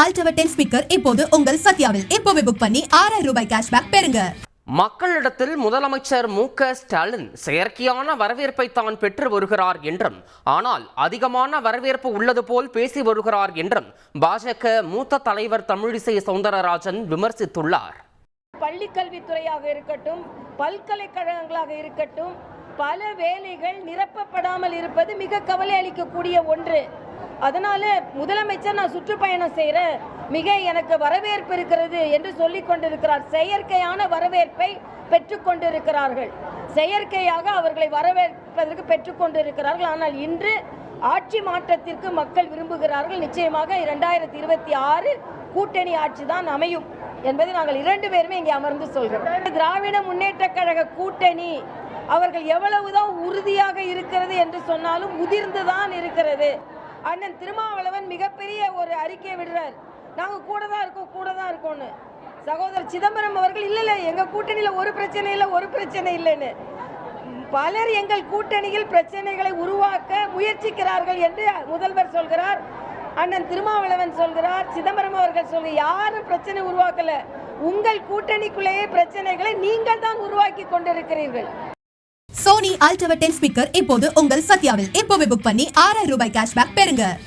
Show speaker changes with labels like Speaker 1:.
Speaker 1: அல்டவர் ten speaker இப்போது உங்கள் சத்யாவில். இப்போவே புக் பண்ணி ஆறாயிரம் ரூபாய் கேஷ்பேக் பெறுங்க.
Speaker 2: மக்களிடத்தில் முதலமைச்சர் மு க ஸ்டாலின் செயற்கையான வரவேற்பை தான் பெற்று வருகிறார் என்றும் ஆனால் அதிகமான வரவேற்பு உள்ளது போல் பேசி வருகிறார் என்றும் பாஜக மூத்த தலைவர் தமிழிசை சவுந்தரராஜன் விமர்சித்துள்ளார்.
Speaker 3: பள்ளிக்கல்வித்துறையாக இருக்கட்டும் பல்கலைக்கழகங்களாக இருக்கட்டும் பல வேலைகள் நிரப்பப்படாமல் இருப்பது மிக கவலை அளிக்கக்கூடிய ஒன்று. அதனால முதலமைச்சர் நான் சுற்றுப்பயணம் செய்கிறேன் மிக எனக்கு வரவேற்பு இருக்கிறது என்று சொல்லிக் கொண்டிருக்கிறார். செயற்கையான வரவேற்பை பெற்றுக்கொண்டிருக்கிறார்கள் செயற்கையாக அவர்களை வரவேற்பதற்கு பெற்றுக்கொண்டிருக்கிறார்கள் ஆனால் இன்று ஆட்சி மாற்றத்திற்கு மக்கள் விரும்புகிறார்கள். நிச்சயமாக இரண்டாயிரத்தி இருபத்தி ஆறு கூட்டணி ஆட்சி தான் அமையும் என்பதை நாங்கள் இரண்டு பேருமே இங்கே அமர்ந்து சொல்கிறோம் திராவிட முன்னேற்ற கழக கூட்டணி அவர்கள் எவ்வளவுதான் உறுதியாக இருக்கிறது என்று சொன்னாலும் உதிர்ந்துதான் இருக்கிறது. அண்ணன் திருமாவளவன் மிகப்பெரிய ஒரு அறிக்கையை விடுறார். நாங்கள் கூட தான் இருக்கோம் கூட தான் இருக்கோம்னு. சகோதரர் சிதம்பரம் அவர்கள் இல்லை இல்லை எங்கள் கூட்டணியில் ஒரு பிரச்சனை இல்லை ஒரு பிரச்சனை இல்லைன்னு. பலர் எங்கள் கூட்டணியில் பிரச்சனைகளை உருவாக்க முயற்சிக்கிறார்கள் என்று முதல்வர் சொல்கிறார் அண்ணன் திருமாவளவன் சொல்கிறார் சிதம்பரம் அவர்கள் சொல்லி யாரும் பிரச்சனை உருவாக்கல. உங்கள் கூட்டணிக்குள்ளேயே பிரச்சனைகளை நீங்கள் தான் உருவாக்கி கொண்டிருக்கிறீர்கள்.
Speaker 1: சோனி அல்டவர் டென் ஸ்பீக்கர் இப்போது உங்கள் சத்யாவில். இப்போவே புக் பண்ணி ஆறாயிரம் ரூபாய் கேஷ்பேக் பெறுங்க.